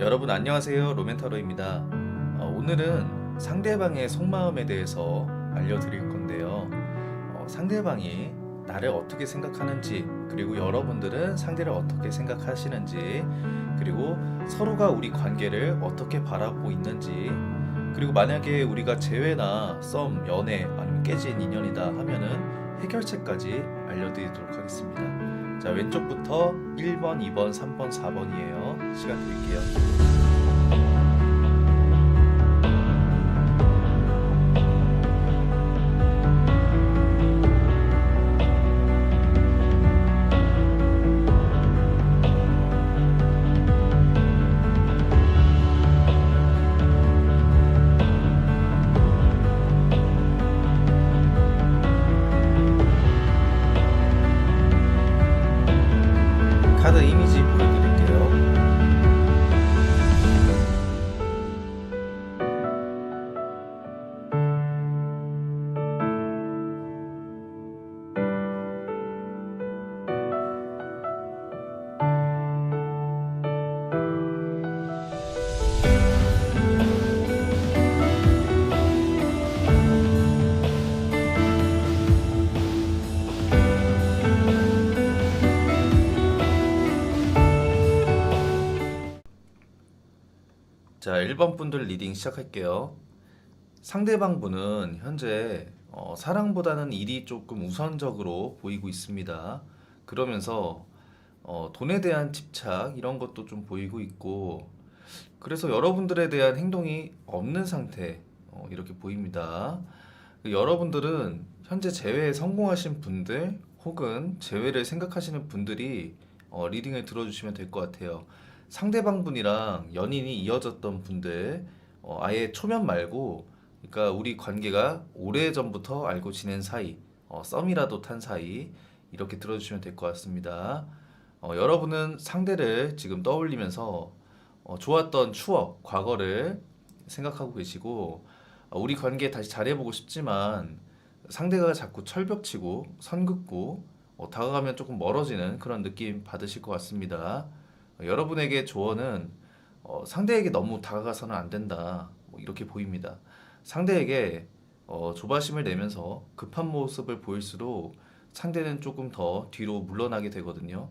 여러분 안녕하세요 로멘타로입니다. 어, 오늘은 상대방의 속마음에 대해서 알려드릴 건데요. 어, 상대방이 나를 어떻게 생각하는지 그리고 여러분들은 상대를 어떻게 생각하시는지 그리고 서로가 우리 관계를 어떻게 바라보고 있는지 그리고 만약에 우리가 재회나 썸, 연애 아니면 깨진 인연이다 하면은 해결책까지 알려드리도록 하겠습니다. 자 왼쪽부터 1번, 2번, 3번, 4번이에요. 시간 드릴게요. 1번 분들 리딩 시작할게요. 상대방 분은 현재 어, 사랑보다는 일이 조금 우선적으로 보이고 있습니다. 그러면서 어, 돈에 대한 집착 이런 것도 좀 보이고 있고 그래서 여러분들에 대한 행동이 없는 상태 어, 이렇게 보입니다. 여러분들은 현재 재회에 성공하신 분들 혹은 재회를 생각하시는 분들이 어, 리딩을 들어주시면 될 것 같아요. 상대방 분이랑 연인이 이어졌던 분들 어, 아예 초면 말고 그러니까 우리 관계가 오래 전부터 알고 지낸 사이 어, 썸이라도 탄 사이 이렇게 들어주시면 될 것 같습니다. 어, 여러분은 상대를 지금 떠올리면서 어, 좋았던 추억, 과거를 생각하고 계시고 어, 우리 관계 다시 잘해보고 싶지만 상대가 자꾸 철벽치고 선 긋고 어, 다가가면 조금 멀어지는 그런 느낌 받으실 것 같습니다. 어, 여러분에게 조언은 어, 상대에게 너무 다가가서는 안 된다. 뭐 이렇게 보입니다. 상대에게 어, 조바심을 내면서 급한 모습을 보일수록 상대는 조금 더 뒤로 물러나게 되거든요.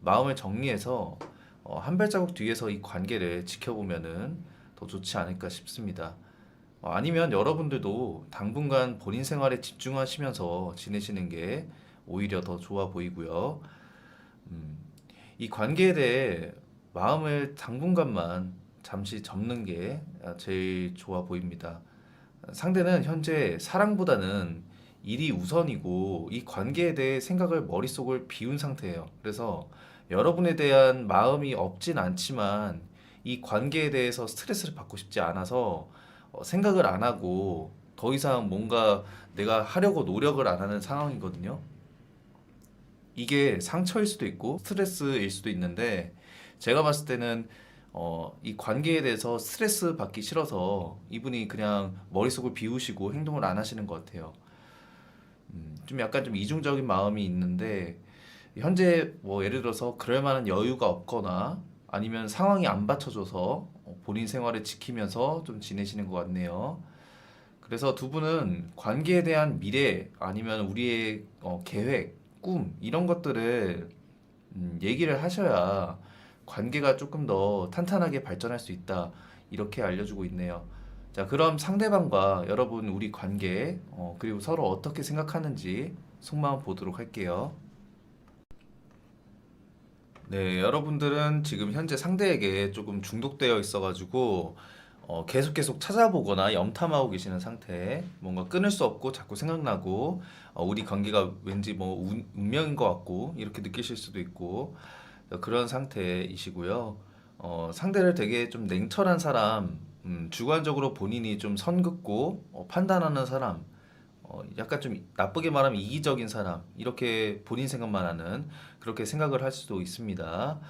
마음을 정리해서 어, 한 발자국 뒤에서 이 관계를 지켜보면은 더 좋지 않을까 싶습니다. 어, 아니면 여러분들도 당분간 본인 생활에 집중하시면서 지내시는 게 오히려 더 좋아 보이고요. 음, 이 관계에 대해 마음을 당분간만 잠시 접는 게 제일 좋아 보입니다. 상대는 현재 사랑보다는 일이 우선이고 이 관계에 대해 생각을 머릿속을 비운 상태예요. 그래서 여러분에 대한 마음이 없진 않지만 이 관계에 대해서 스트레스를 받고 싶지 않아서 어, 생각을 안 하고 더 이상 뭔가 내가 하려고 노력을 안 하는 상황이거든요. 이게 상처일 수도 있고 스트레스일 수도 있는데 제가 봤을 때는 어, 이 관계에 대해서 스트레스 받기 싫어서 이분이 그냥 머릿속을 비우시고 행동을 안 하시는 것 같아요. 음, 좀 약간 좀 이중적인 마음이 있는데 현재 뭐 예를 들어서 그럴 만한 여유가 없거나 아니면 상황이 안 받쳐줘서 어, 본인 생활을 지키면서 좀 지내시는 것 같네요. 그래서 두 분은 관계에 대한 미래 아니면 우리의 어, 계획, 꿈 이런 것들을 음, 얘기를 하셔야 관계가 조금 더 탄탄하게 발전할 수 있다. 이렇게 알려주고 있네요. 자, 그럼 상대방과 여러분 우리 관계 어, 그리고 서로 어떻게 생각하는지 속마음 보도록 할게요. 네, 여러분들은 지금 현재 상대에게 조금 중독되어 있어가지고 어, 계속 계속 찾아보거나 염탐하고 계시는 상태. 뭔가 끊을 수 없고 자꾸 생각나고 어, 우리 관계가 왠지 뭐 운, 운명인 것 같고 이렇게 느끼실 수도 있고 어, 그런 상태이시고요. 어, 상대를 되게 좀 냉철한 사람, 음, 주관적으로 본인이 좀 선긋고 어, 판단하는 사람, 어, 약간 좀 나쁘게 말하면 이기적인 사람, 이렇게 본인 생각만 하는 그렇게 생각을 할 수도 있습니다.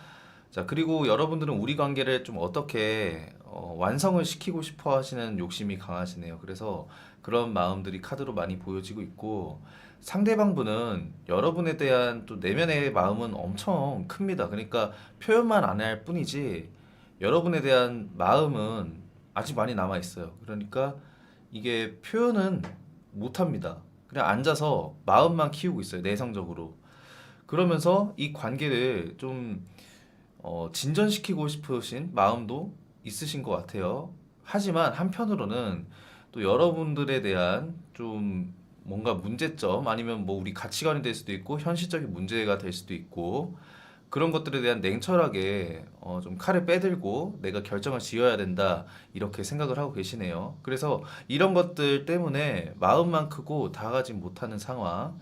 자, 그리고 여러분들은 우리 관계를 좀 어떻게 어, 완성을 시키고 싶어 하시는 욕심이 강하시네요. 그래서 그런 마음들이 카드로 많이 보여지고 있고 상대방 분은 여러분에 대한 또 내면의 마음은 엄청 큽니다. 그러니까 표현만 안 할 뿐이지 여러분에 대한 마음은 아직 많이 남아 있어요. 그러니까 이게 표현은 못 합니다. 그냥 앉아서 마음만 키우고 있어요. 내성적으로. 그러면서 이 관계를 좀 어, 진전시키고 싶으신 마음도 있으신 것 같아요. 하지만 한편으로는 또 여러분들에 대한 좀 뭔가 문제점 아니면 뭐 우리 가치관이 될 수도 있고 현실적인 문제가 될 수도 있고 그런 것들에 대한 냉철하게 어, 좀 칼을 빼들고 내가 결정을 지어야 된다 이렇게 생각을 하고 계시네요. 그래서 이런 것들 때문에 마음만 크고 다가가지 못하는 상황.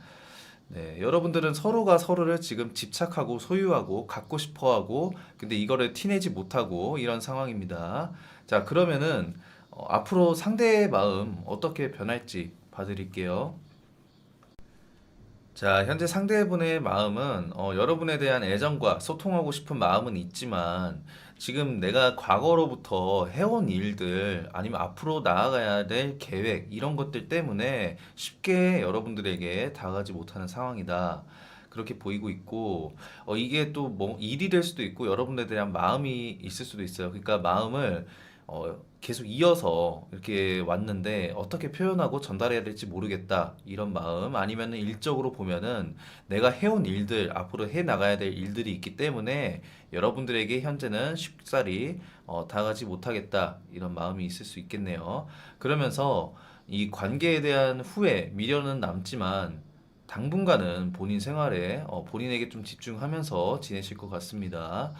네, 여러분들은 서로가 서로를 지금 집착하고 소유하고 갖고 싶어 하고 근데 이거를 티내지 못하고 이런 상황입니다. 자, 그러면은 어, 앞으로 상대의 마음 어떻게 변할지 봐드릴게요. 자, 현재 상대분의 마음은 어, 여러분에 대한 애정과 소통하고 싶은 마음은 있지만 지금 내가 과거로부터 해온 일들 아니면 앞으로 나아가야 될 계획 이런 것들 때문에 쉽게 여러분들에게 다가가지 못하는 상황이다. 그렇게 보이고 있고 어, 이게 또 뭐 일이 될 수도 있고 여러분에 대한 마음이 있을 수도 있어요. 그러니까 마음을 어, 계속 이어서 이렇게 왔는데 어떻게 표현하고 전달해야 될지 모르겠다 이런 마음 아니면은 일적으로 보면은 내가 해온 일들 앞으로 해 나가야 될 일들이 있기 때문에 여러분들에게 현재는 쉽사리 어, 다가가지 못하겠다 이런 마음이 있을 수 있겠네요. 그러면서 이 관계에 대한 후회 미련은 남지만 당분간은 본인 생활에 어, 본인에게 좀 집중하면서 지내실 것 같습니다.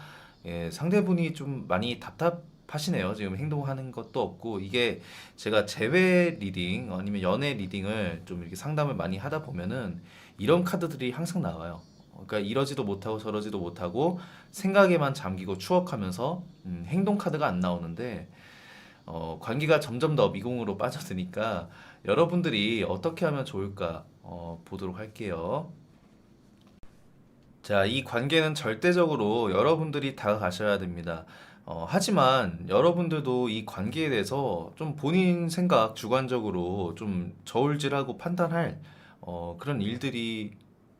예, 상대분이 좀 많이 답답 하시네요. 지금 행동하는 것도 없고 이게 제가 재회 리딩 아니면 연애 리딩을 좀 이렇게 상담을 많이 하다 보면은 이런 카드들이 항상 나와요. 어, 그러니까 이러지도 못하고 저러지도 못하고 생각에만 잠기고 추억하면서 음, 행동 카드가 안 나오는데 어, 관계가 점점 더 미궁으로 빠져드니까 여러분들이 어떻게 하면 좋을까 어, 보도록 할게요. 자, 이 관계는 절대적으로 여러분들이 다가가셔야 됩니다. 어, 하지만 여러분들도 이 관계에 대해서 좀 본인 생각 주관적으로 좀 저울질하고 판단할 어, 그런 일들이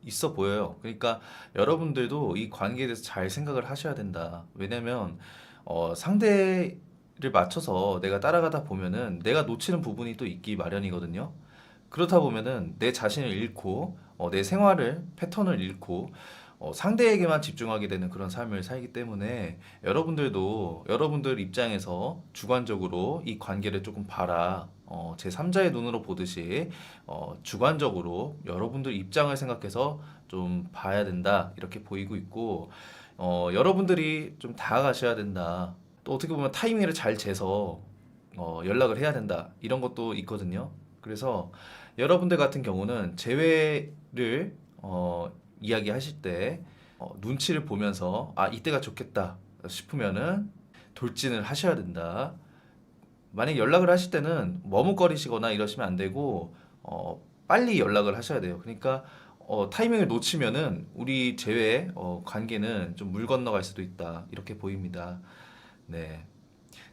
있어 보여요. 그러니까 여러분들도 이 관계에 대해서 잘 생각을 하셔야 된다. 왜냐면 어, 상대를 맞춰서 내가 따라가다 보면은 내가 놓치는 부분이 또 있기 마련이거든요. 그렇다 보면은 내 자신을 잃고 어, 내 생활을 패턴을 잃고 어, 상대에게만 집중하게 되는 그런 삶을 살기 때문에 여러분들도 여러분들 입장에서 주관적으로 이 관계를 조금 봐라. 어, 제 3자의 눈으로 보듯이 어, 주관적으로 여러분들 입장을 생각해서 좀 봐야 된다. 이렇게 보이고 있고 어, 여러분들이 좀 다가가셔야 된다. 또 어떻게 보면 타이밍을 잘 재서 어, 연락을 해야 된다. 이런 것도 있거든요. 그래서 여러분들 같은 경우는 재회를 어, 이야기하실 때 어, 눈치를 보면서 아 이때가 좋겠다 싶으면은 돌진을 하셔야 된다. 만약 연락을 하실 때는 머뭇거리시거나 이러시면 안 되고 어, 빨리 연락을 하셔야 돼요. 그러니까 어, 타이밍을 놓치면은 우리 재회 어, 관계는 좀 물 건너갈 수도 있다 이렇게 보입니다. 네.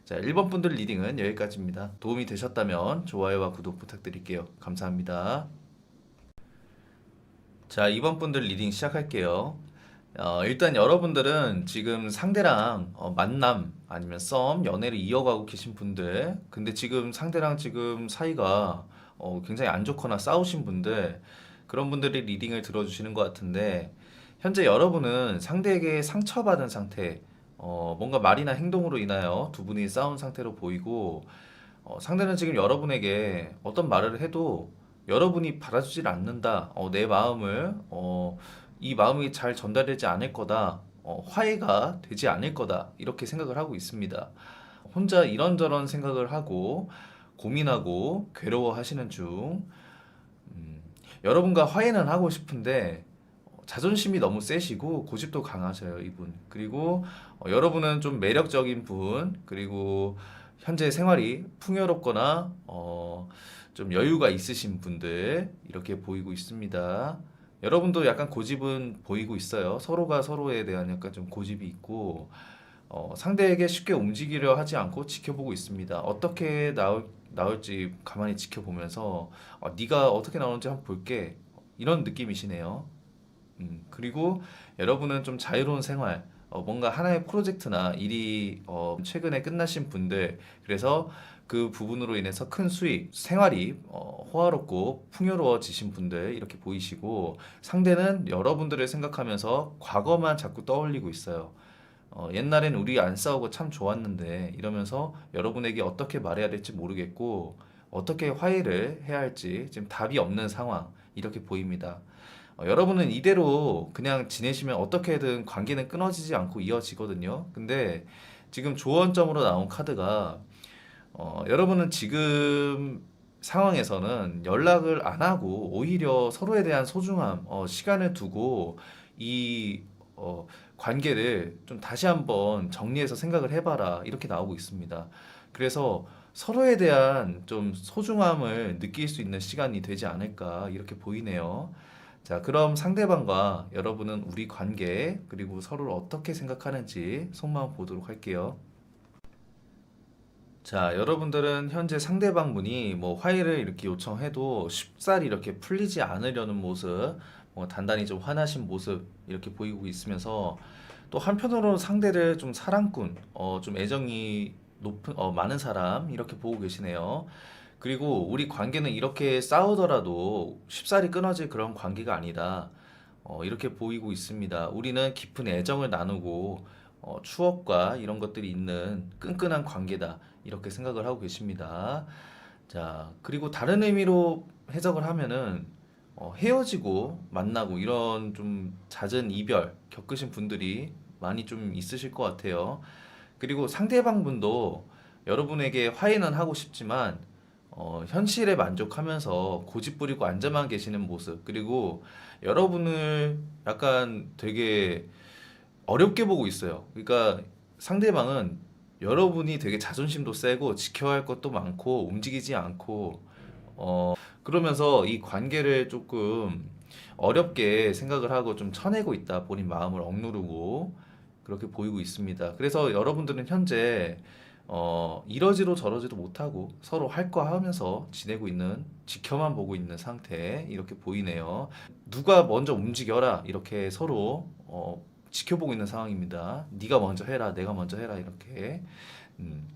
자, 1번 분들 리딩은 여기까지입니다. 도움이 되셨다면 좋아요와 구독 부탁드릴게요. 감사합니다. 자, 2번 분들 리딩 시작할게요. 어, 일단 여러분들은 지금 상대랑 어, 만남 아니면 썸, 연애를 이어가고 계신 분들, 근데 지금 상대랑 지금 사이가 어, 굉장히 안 좋거나 싸우신 분들, 그런 분들이 리딩을 들어주시는 것 같은데, 현재 여러분은 상대에게 상처받은 상태, 어, 뭔가 말이나 행동으로 인하여 두 분이 싸운 상태로 보이고, 어, 상대는 지금 여러분에게 어떤 말을 해도 여러분이 받아주질 않는다. 어, 내 마음을, 어, 이 마음이 잘 전달되지 않을 거다. 어, 화해가 되지 않을 거다. 이렇게 생각을 하고 있습니다. 혼자 이런저런 생각을 하고 고민하고 괴로워하시는 중, 음, 여러분과 화해는 하고 싶은데 어, 자존심이 너무 세시고 고집도 강하셔요, 이분. 그리고 어, 여러분은 좀 매력적인 분, 그리고 현재 생활이 풍요롭거나 어, 좀 여유가 있으신 분들 이렇게 보이고 있습니다. 여러분도 약간 고집은 보이고 있어요. 서로가 서로에 대한 약간 좀 고집이 있고 어, 상대에게 쉽게 움직이려 하지 않고 지켜보고 있습니다. 어떻게 나올, 나올지 가만히 지켜보면서 어, 네가 어떻게 나오는지 한번 볼게 이런 느낌이시네요. 음, 그리고 여러분은 좀 자유로운 생활, 어, 뭔가 하나의 프로젝트나 일이 어, 최근에 끝나신 분들 그래서 그 부분으로 인해서 큰 수익, 생활이 어, 호화롭고 풍요로워지신 분들 이렇게 보이시고 상대는 여러분들을 생각하면서 과거만 자꾸 떠올리고 있어요. 어, 옛날엔 우리 안 싸우고 참 좋았는데 이러면서 여러분에게 어떻게 말해야 될지 모르겠고 어떻게 화해를 해야 할지 지금 답이 없는 상황 이렇게 보입니다. 어, 여러분은 이대로 그냥 지내시면 어떻게든 관계는 끊어지지 않고 이어지거든요. 근데 지금 조언점으로 나온 카드가 어, 여러분은 지금 상황에서는 연락을 안 하고 오히려 서로에 대한 소중함, 어, 시간을 두고 이 어, 관계를 좀 다시 한번 정리해서 생각을 해봐라. 이렇게 나오고 있습니다. 그래서 서로에 대한 좀 소중함을 느낄 수 있는 시간이 되지 않을까 이렇게 보이네요. 자, 그럼 상대방과 여러분은 우리 관계 그리고 서로를 어떻게 생각하는지 속마음 보도록 할게요. 자, 여러분들은 현재 상대방분이 뭐 화해를 이렇게 요청해도 쉽사리 이렇게 풀리지 않으려는 모습, 뭐 단단히 좀 화나신 모습 이렇게 보이고 있으면서 또 한편으로 상대를 좀 사랑꾼, 어, 좀 애정이 높은, 어, 많은 사람 이렇게 보고 계시네요. 그리고 우리 관계는 이렇게 싸우더라도 쉽사리 끊어질 그런 관계가 아니다. 어, 이렇게 보이고 있습니다. 우리는 깊은 애정을 나누고 어, 추억과 이런 것들이 있는 끈끈한 관계다. 이렇게 생각을 하고 계십니다. 자, 그리고 다른 의미로 해석을 하면은 어, 헤어지고 만나고 이런 좀 잦은 이별 겪으신 분들이 많이 좀 있으실 것 같아요. 그리고 상대방 분도 여러분에게 화해는 하고 싶지만 어, 현실에 만족하면서 고집 부리고 앉아만 계시는 모습, 그리고 여러분을 약간 되게 어렵게 보고 있어요. 그러니까 상대방은 여러분이 되게 자존심도 세고 지켜야 할 것도 많고 움직이지 않고 어 그러면서 이 관계를 조금 어렵게 생각을 하고 좀 쳐내고 있다. 본인 마음을 억누르고 그렇게 보이고 있습니다. 그래서 여러분들은 현재 어 이러지도 저러지도 못하고 서로 할 거 하면서 지내고 있는 지켜만 보고 있는 상태 이렇게 보이네요. 누가 먼저 움직여라 이렇게 서로 어 지켜보고 있는 상황입니다. 네가 먼저 해라, 내가 먼저 해라 이렇게. 음.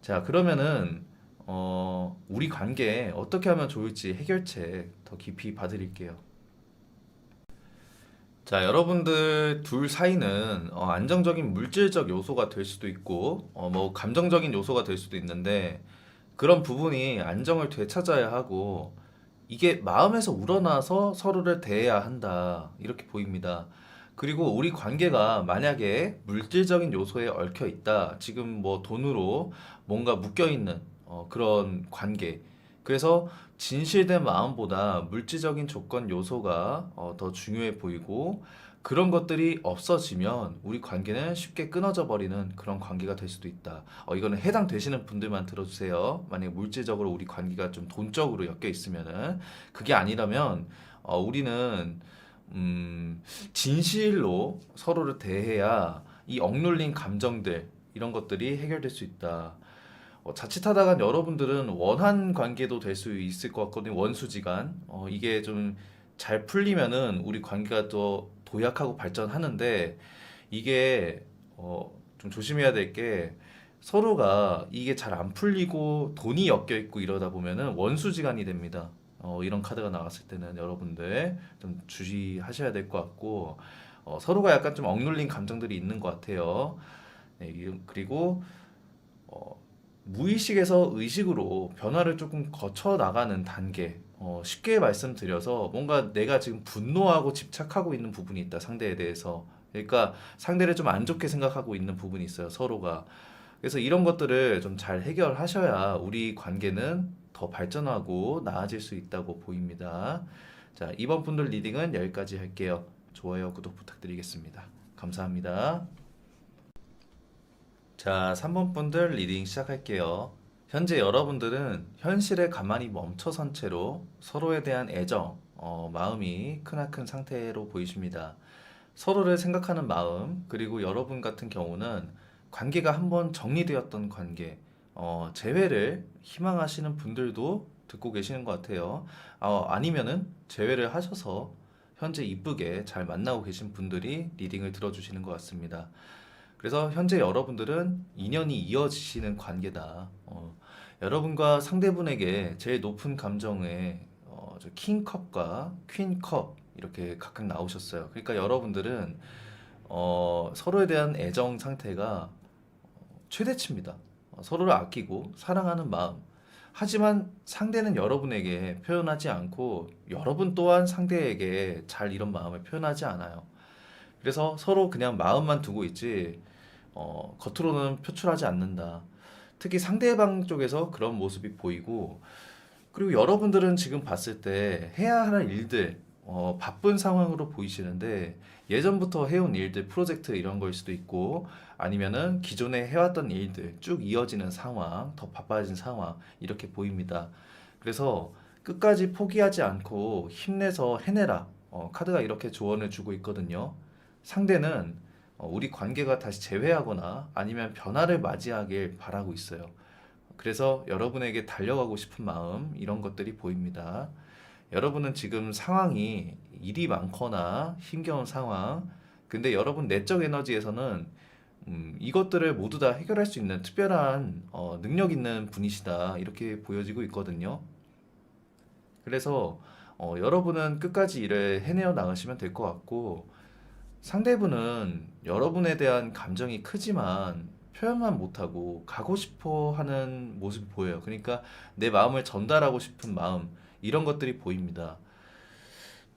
자, 그러면은 어, 우리 관계 어떻게 하면 좋을지 해결책 더 깊이 봐드릴게요. 자, 여러분들 둘 사이는 어, 안정적인 물질적 요소가 될 수도 있고, 어, 뭐 감정적인 요소가 될 수도 있는데, 그런 부분이 안정을 되찾아야 하고, 이게 마음에서 우러나서 서로를 대해야 한다. 이렇게 보입니다. 그리고 우리 관계가 만약에 물질적인 요소에 얽혀 있다. 지금 뭐 돈으로 뭔가 묶여 있는 어, 그런 관계. 그래서 진실된 마음보다 물질적인 조건 요소가 어, 더 중요해 보이고 그런 것들이 없어지면 우리 관계는 쉽게 끊어져 버리는 그런 관계가 될 수도 있다. 어, 이거는 해당되시는 분들만 들어주세요. 만약에 물질적으로 우리 관계가 좀 돈적으로 엮여 있으면은 그게 아니라면 어, 우리는 음, 진실로 서로를 대해야 이 억눌린 감정들 이런 것들이 해결될 수 있다. 어, 자칫하다간 여러분들은 원한 관계도 될 수 있을 것 같거든요. 원수지간. 어, 이게 좀 잘 풀리면은 우리 관계가 또 도약하고 발전하는데 이게 어, 좀 조심해야 될 게 서로가 이게 잘 안 풀리고 돈이 엮여 있고 이러다 보면은 원수지간이 됩니다. 어, 이런 카드가 나왔을 때는 여러분들 좀 주의하셔야 될 것 같고 어, 서로가 약간 좀 억눌린 감정들이 있는 것 같아요. 네, 이- 그리고 어, 무의식에서 의식으로 변화를 조금 거쳐 나가는 단계. 어, 쉽게 말씀드려서 뭔가 내가 지금 분노하고 집착하고 있는 부분이 있다, 상대에 대해서. 그러니까 상대를 좀 안 좋게 생각하고 있는 부분이 있어요, 서로가. 그래서 이런 것들을 좀 잘 해결하셔야 우리 관계는 더 발전하고 나아질 수 있다고 보입니다. 자, 이번 분들 리딩은 여기까지 할게요. 좋아요, 구독 부탁드리겠습니다. 감사합니다. 자, 3번 분들 리딩 시작할게요. 현재 여러분들은 현실에 가만히 멈춰선 채로 서로에 대한 애정, 어, 마음이 크나큰 상태로 보이십니다. 서로를 생각하는 마음, 그리고 여러분 같은 경우는 관계가 한번 정리되었던 관계, 어, 재회를 희망하시는 분들도 듣고 계시는 것 같아요. 어, 아니면은 재회를 하셔서 현재 이쁘게 잘 만나고 계신 분들이 리딩을 들어주시는 것 같습니다. 그래서 현재 여러분들은 인연이 이어지시는 관계다. 어, 여러분과 상대분에게 제일 높은 감정의 어, 저 킹컵과 퀸컵 이렇게 각각 나오셨어요. 그러니까 여러분들은 어, 서로에 대한 애정 상태가 최대치입니다. 어, 서로를 아끼고 사랑하는 마음. 하지만 상대는 여러분에게 표현하지 않고 여러분 또한 상대에게 잘 이런 마음을 표현하지 않아요. 그래서 서로 그냥 마음만 두고 있지, 어, 겉으로는 표출하지 않는다. 특히 상대방 쪽에서 그런 모습이 보이고, 그리고 여러분들은 지금 봤을 때 해야 할 일들, 어, 바쁜 상황으로 보이시는데, 예전부터 해온 일들, 프로젝트 이런 거일 수도 있고, 아니면은 기존에 해왔던 일들 쭉 이어지는 상황, 더 바빠진 상황, 이렇게 보입니다. 그래서 끝까지 포기하지 않고 힘내서 해내라. 어, 카드가 이렇게 조언을 주고 있거든요. 상대는 어, 우리 관계가 다시 재회하거나 아니면 변화를 맞이하길 바라고 있어요. 그래서 여러분에게 달려가고 싶은 마음, 이런 것들이 보입니다. 여러분은 지금 상황이 일이 많거나 힘겨운 상황, 근데 여러분 내적 에너지에서는 음, 이것들을 모두 다 해결할 수 있는 특별한 어, 능력 있는 분이시다 이렇게 보여지고 있거든요. 그래서 어, 여러분은 끝까지 일을 해내어 나가시면 될 것 같고 상대분은 여러분에 대한 감정이 크지만 표현만 못하고 가고 싶어 하는 모습이 보여요. 그러니까 내 마음을 전달하고 싶은 마음 이런 것들이 보입니다.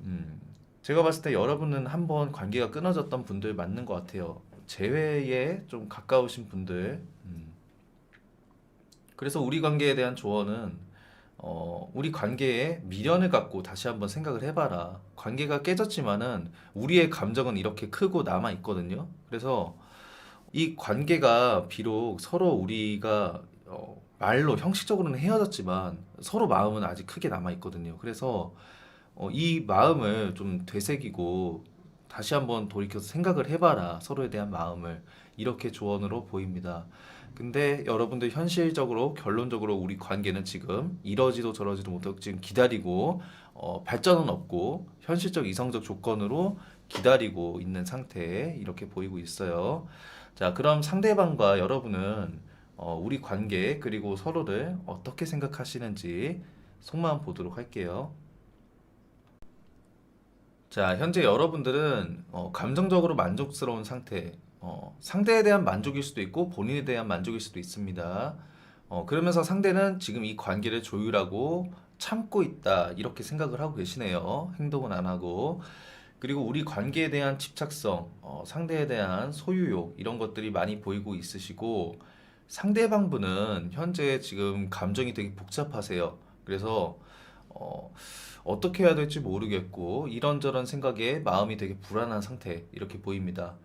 음, 제가 봤을 때 여러분은 한번 관계가 끊어졌던 분들 맞는 것 같아요. 재회에 좀 가까우신 분들. 음. 그래서 우리 관계에 대한 조언은 어, 우리 관계에 미련을 갖고 다시 한번 생각을 해봐라. 관계가 깨졌지만은 우리의 감정은 이렇게 크고 남아 있거든요. 그래서 이 관계가 비록 서로 우리가 어, 말로 형식적으로는 헤어졌지만 서로 마음은 아직 크게 남아 있거든요. 그래서 어, 이 마음을 좀 되새기고 다시 한번 돌이켜서 생각을 해봐라. 서로에 대한 마음을. 이렇게 조언으로 보입니다. 근데 여러분들 현실적으로 결론적으로 우리 관계는 지금 이러지도 저러지도 못하고 지금 기다리고 어, 발전은 없고 현실적 이성적 조건으로 기다리고 있는 상태에 이렇게 보이고 있어요. 자, 그럼 상대방과 여러분은 어, 우리 관계 그리고 서로를 어떻게 생각하시는지 속마음 보도록 할게요. 자, 현재 여러분들은 어, 감정적으로 만족스러운 상태, 어, 상대에 대한 만족일 수도 있고 본인에 대한 만족일 수도 있습니다. 어, 그러면서 상대는 지금 이 관계를 조율하고 참고 있다, 이렇게 생각을 하고 계시네요. 행동은 안 하고. 그리고 우리 관계에 대한 집착성, 어, 상대에 대한 소유욕, 이런 것들이 많이 보이고 있으시고, 상대방분은 현재 지금 감정이 되게 복잡하세요. 그래서, 어, 어떻게 해야 될지 모르겠고 이런저런 생각에 마음이 되게 불안한 상태 이렇게 보입니다.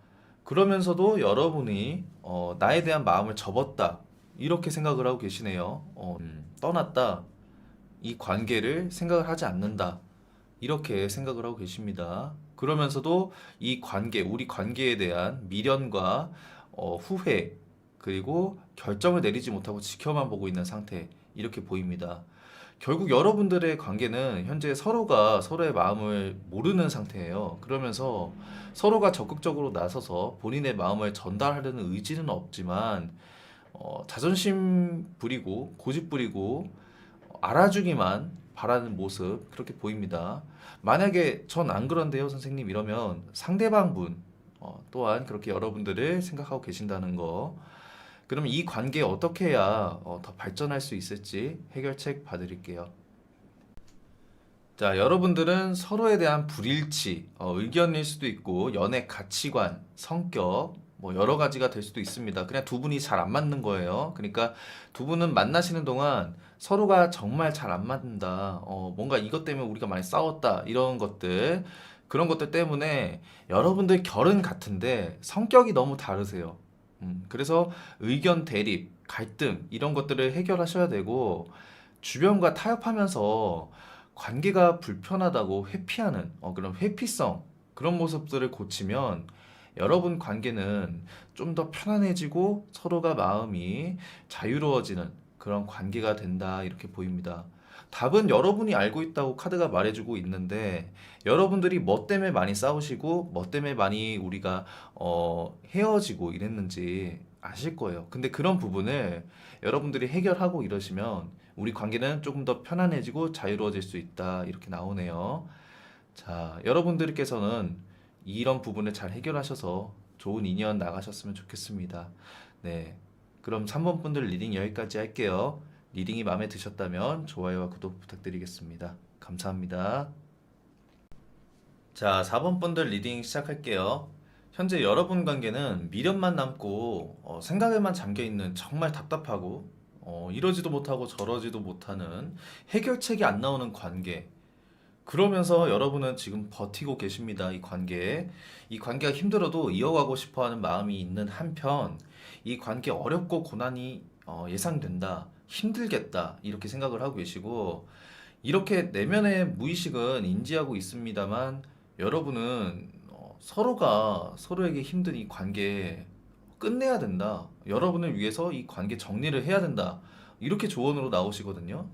그러면서도 여러분이 어, 나에 대한 마음을 접었다 이렇게 생각을 하고 계시네요. 어, 음, 떠났다 이 관계를 생각을 하지 않는다 이렇게 생각을 하고 계십니다. 그러면서도 이 관계 우리 관계에 대한 미련과 어, 후회 그리고 결정을 내리지 못하고 지켜만 보고 있는 상태 이렇게 보입니다. 결국 여러분들의 관계는 현재 서로가 서로의 마음을 모르는 상태예요. 그러면서 서로가 적극적으로 나서서 본인의 마음을 전달하려는 의지는 없지만 어, 자존심 부리고 고집 부리고 어, 알아주기만 바라는 모습 그렇게 보입니다. 만약에 전 안 그런데요, 선생님 이러면 상대방 분 어, 또한 그렇게 여러분들을 생각하고 계신다는 거. 그럼 이 관계 어떻게 해야 어, 더 발전할 수 있을지 해결책 봐드릴게요. 자, 여러분들은 서로에 대한 불일치, 어, 의견일 수도 있고, 연애 가치관, 성격, 뭐 여러 가지가 될 수도 있습니다. 그냥 두 분이 잘 안 맞는 거예요. 그러니까 두 분은 만나시는 동안 서로가 정말 잘 안 맞는다. 어, 뭔가 이것 때문에 우리가 많이 싸웠다. 이런 것들. 그런 것들 때문에 여러분들 결은 같은데 성격이 너무 다르세요. 음, 그래서 의견 대립, 갈등 이런 것들을 해결하셔야 되고 주변과 타협하면서 관계가 불편하다고 회피하는 어, 그런 회피성 그런 모습들을 고치면 여러분 관계는 좀 더 편안해지고 서로가 마음이 자유로워지는 그런 관계가 된다 이렇게 보입니다. 답은 여러분이 알고 있다고 카드가 말해주고 있는데 여러분들이 뭐 때문에 많이 싸우시고 뭐 때문에 많이 우리가 어, 헤어지고 이랬는지 아실 거예요. 근데 그런 부분을 여러분들이 해결하고 이러시면 우리 관계는 조금 더 편안해지고 자유로워질 수 있다. 이렇게 나오네요. 자, 여러분들께서는 이런 부분을 잘 해결하셔서 좋은 인연 나가셨으면 좋겠습니다. 네. 그럼 3번 분들 리딩 여기까지 할게요. 리딩이 마음에 드셨다면 좋아요와 구독 부탁드리겠습니다. 감사합니다. 자, 4번 분들 리딩 시작할게요. 현재 여러분 관계는 미련만 남고 어, 생각에만 잠겨 있는 정말 답답하고 어, 이러지도 못하고 저러지도 못하는 해결책이 안 나오는 관계. 그러면서 여러분은 지금 버티고 계십니다. 이 관계. 이 관계가 힘들어도 이어가고 싶어 하는 마음이 있는 한편, 이 관계 어렵고 고난이 어, 예상된다. 힘들겠다. 이렇게 생각을 하고 계시고, 이렇게 내면의 무의식은 인지하고 있습니다만, 여러분은 어, 서로가 서로에게 힘든 이 관계 끝내야 된다. 여러분을 위해서 이 관계 정리를 해야 된다. 이렇게 조언으로 나오시거든요.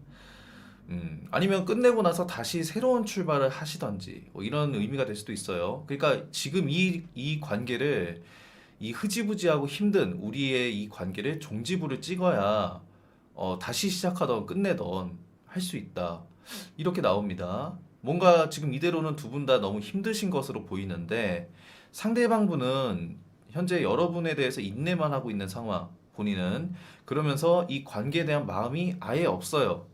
음, 아니면 끝내고 나서 다시 새로운 출발을 하시던지 뭐 이런 의미가 될 수도 있어요. 그러니까 지금 이, 이 관계를 이 흐지부지하고 힘든 우리의 이 관계를 종지부를 찍어야 어, 다시 시작하던 끝내던 할 수 있다. 이렇게 나옵니다. 뭔가 지금 이대로는 두 분 다 너무 힘드신 것으로 보이는데 상대방 분은 현재 여러분에 대해서 인내만 하고 있는 상황, 본인은 그러면서 이 관계에 대한 마음이 아예 없어요.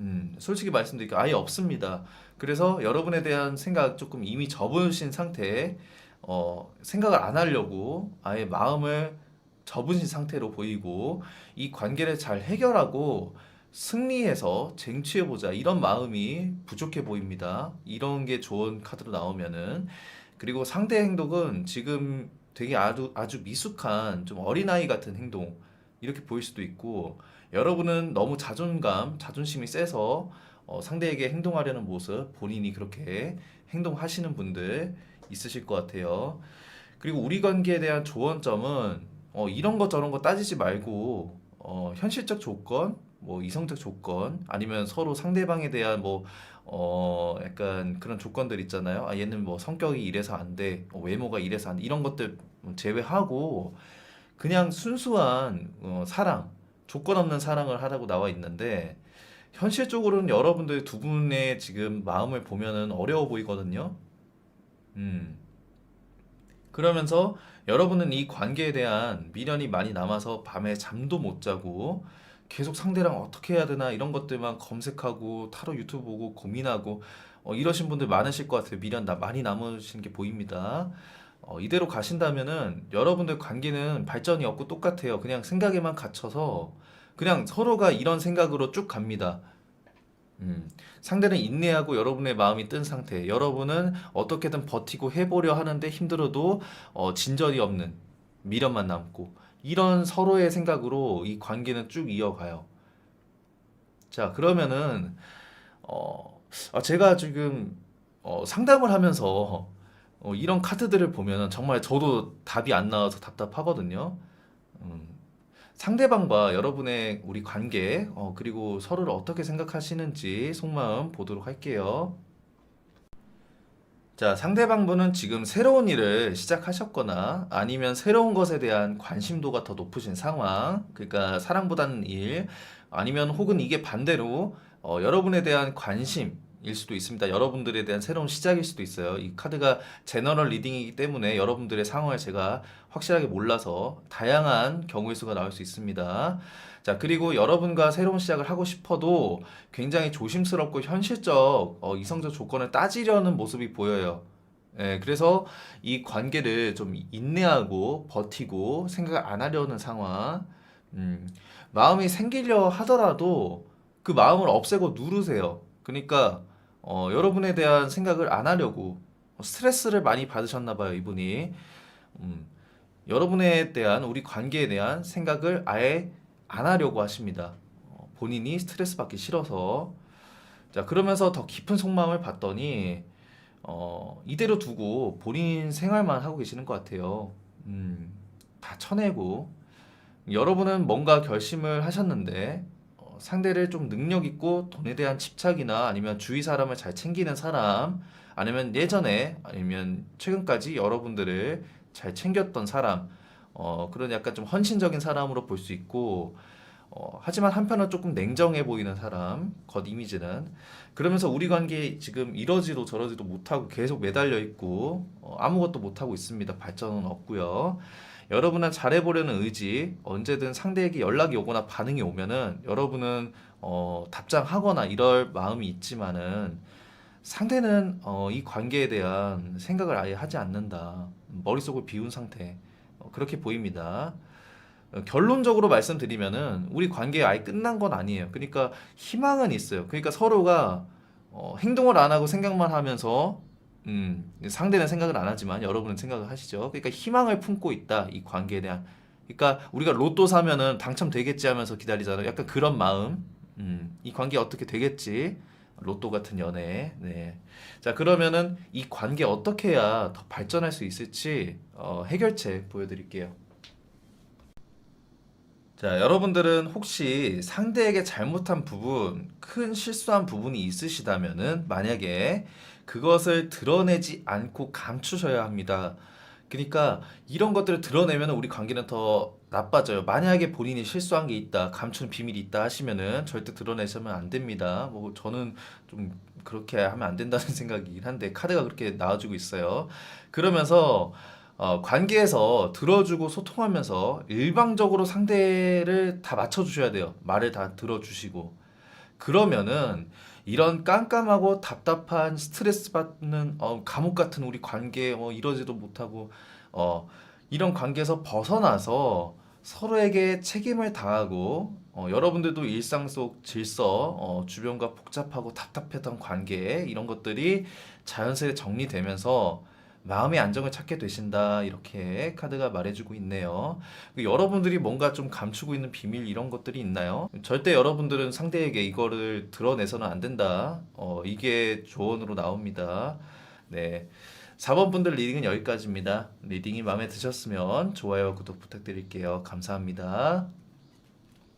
음, 솔직히 말씀드릴게요. 아예 없습니다. 그래서 여러분에 대한 생각 조금 이미 접으신 상태에 어, 생각을 안 하려고 아예 마음을 접으신 상태로 보이고 이 관계를 잘 해결하고 승리해서 쟁취해보자 이런 마음이 부족해 보입니다. 이런 게 좋은 카드로 나오면은 그리고 상대 행동은 지금 되게 아주 아주 미숙한 좀 어린아이 같은 행동 이렇게 보일 수도 있고 여러분은 너무 자존감, 자존심이 세서 어, 상대에게 행동하려는 모습 본인이 그렇게 행동하시는 분들 있으실 것 같아요. 그리고 우리 관계에 대한 조언점은 어, 이런 거 저런 거 따지지 말고 어, 현실적 조건, 뭐 이성적 조건 아니면 서로 상대방에 대한 뭐 어, 약간 그런 조건들 있잖아요. 아, 얘는 뭐 성격이 이래서 안 돼, 어, 외모가 이래서 안 돼, 이런 것들 제외하고 그냥 순수한 어, 사랑, 조건 없는 사랑을 하라고 나와 있는데 현실적으로는 여러분들 두 분의 지금 마음을 보면은 어려워 보이거든요. 음. 그러면서 여러분은 이 관계에 대한 미련이 많이 남아서 밤에 잠도 못 자고 계속 상대랑 어떻게 해야 되나 이런 것들만 검색하고 타로 유튜브 보고 고민하고 어, 이러신 분들 많으실 것 같아요. 미련 나 많이 남으신 게 보입니다. 어, 이대로 가신다면은 여러분들 관계는 발전이 없고 똑같아요. 그냥 생각에만 갇혀서 그냥 서로가 이런 생각으로 쭉 갑니다. 음, 상대는 인내하고 여러분의 마음이 뜬 상태. 여러분은 어떻게든 버티고 해보려 하는데 힘들어도 어, 진전이 없는 미련만 남고 이런 서로의 생각으로 이 관계는 쭉 이어가요. 자, 그러면은 어, 아, 제가 지금 어, 상담을 하면서 어, 이런 카드들을 보면은 정말 저도 답이 안 나와서 답답하거든요. 음, 상대방과 여러분의 우리 관계, 어, 그리고 서로를 어떻게 생각하시는지 속마음 보도록 할게요. 자, 상대방분은 지금 새로운 일을 시작하셨거나 아니면 새로운 것에 대한 관심도가 더 높으신 상황, 그러니까 사랑보다는 일, 아니면 혹은 이게 반대로 어, 여러분에 대한 관심 일 수도 있습니다. 여러분들에 대한 새로운 시작일 수도 있어요. 이 카드가 제너럴 리딩이기 때문에 여러분들의 상황을 제가 확실하게 몰라서 다양한 경우의 수가 나올 수 있습니다. 자, 그리고 여러분과 새로운 시작을 하고 싶어도 굉장히 조심스럽고 현실적 어, 이성적 조건을 따지려는 모습이 보여요. 예, 그래서 이 관계를 좀 인내하고 버티고 생각을 안 하려는 상황. 음, 마음이 생기려 하더라도 그 마음을 없애고 누르세요. 그러니까 어, 여러분에 대한 생각을 안 하려고 스트레스를 많이 받으셨나 봐요, 이분이. 음, 여러분에 대한 우리 관계에 대한 생각을 아예 안 하려고 하십니다. 어, 본인이 스트레스 받기 싫어서. 자, 그러면서 더 깊은 속마음을 봤더니, 어, 이대로 두고 본인 생활만 하고 계시는 것 같아요. 음, 다 쳐내고. 여러분은 뭔가 결심을 하셨는데, 어, 상대를 좀 능력 있고 돈에 대한 집착이나 아니면 주위 사람을 잘 챙기는 사람 아니면 예전에 아니면 최근까지 여러분들을 잘 챙겼던 사람 어, 그런 약간 좀 헌신적인 사람으로 볼 수 있고 어, 하지만 한편은 조금 냉정해 보이는 사람 겉 이미지는 그러면서 우리 관계 지금 이러지도 저러지도 못하고 계속 매달려 있고 어, 아무것도 못하고 있습니다. 발전은 없고요. 여러분은 잘해보려는 의지 언제든 상대에게 연락이 오거나 반응이 오면은 여러분은 어, 답장하거나 이럴 마음이 있지만은 상대는 어, 이 관계에 대한 생각을 아예 하지 않는다. 머릿속을 비운 상태. 어, 그렇게 보입니다. 어, 결론적으로 말씀드리면은 우리 관계 아예 끝난 건 아니에요. 그러니까 희망은 있어요. 그러니까 서로가 어, 행동을 안 하고 생각만 하면서 음, 상대는 생각을 안 하지만 여러분은 생각을 하시죠. 그러니까 희망을 품고 있다. 이 관계에 대한. 그러니까 우리가 로또 사면은 당첨되겠지 하면서 기다리잖아요. 약간 그런 마음. 음, 이 관계 어떻게 되겠지? 로또 같은 연애. 네. 자, 그러면은 이 관계 어떻게 해야 더 발전할 수 있을지 어, 해결책 보여드릴게요. 자, 여러분들은 혹시 상대에게 잘못한 부분, 큰 실수한 부분이 있으시다면은 만약에 그것을 드러내지 않고 감추셔야 합니다. 그러니까 이런 것들을 드러내면 우리 관계는 더 나빠져요. 만약에 본인이 실수한 게 있다, 감추는 비밀이 있다 하시면은 절대 드러내시면 안 됩니다. 뭐 저는 좀 그렇게 하면 안 된다는 생각이긴 한데 카드가 그렇게 나와주고 있어요. 그러면서 어, 관계에서 들어주고 소통하면서 일방적으로 상대를 다 맞춰주셔야 돼요. 말을 다 들어주시고. 그러면은 이런 깜깜하고 답답한 스트레스 받는 어, 감옥 같은 우리 관계 어, 이러지도 못하고 어, 이런 관계에서 벗어나서 서로에게 책임을 다하고 어, 여러분들도 일상 속 질서, 어, 주변과 복잡하고 답답했던 관계 이런 것들이 자연스레 정리되면서 마음의 안정을 찾게 되신다 이렇게 카드가 말해주고 있네요. 그 여러분들이 뭔가 좀 감추고 있는 비밀 이런 것들이 있나요? 절대 여러분들은 상대에게 이거를 드러내서는 안 된다. 어, 이게 조언으로 나옵니다. 네. 4번 분들 리딩은 여기까지입니다. 리딩이 마음에 드셨으면 좋아요, 구독 부탁드릴게요. 감사합니다.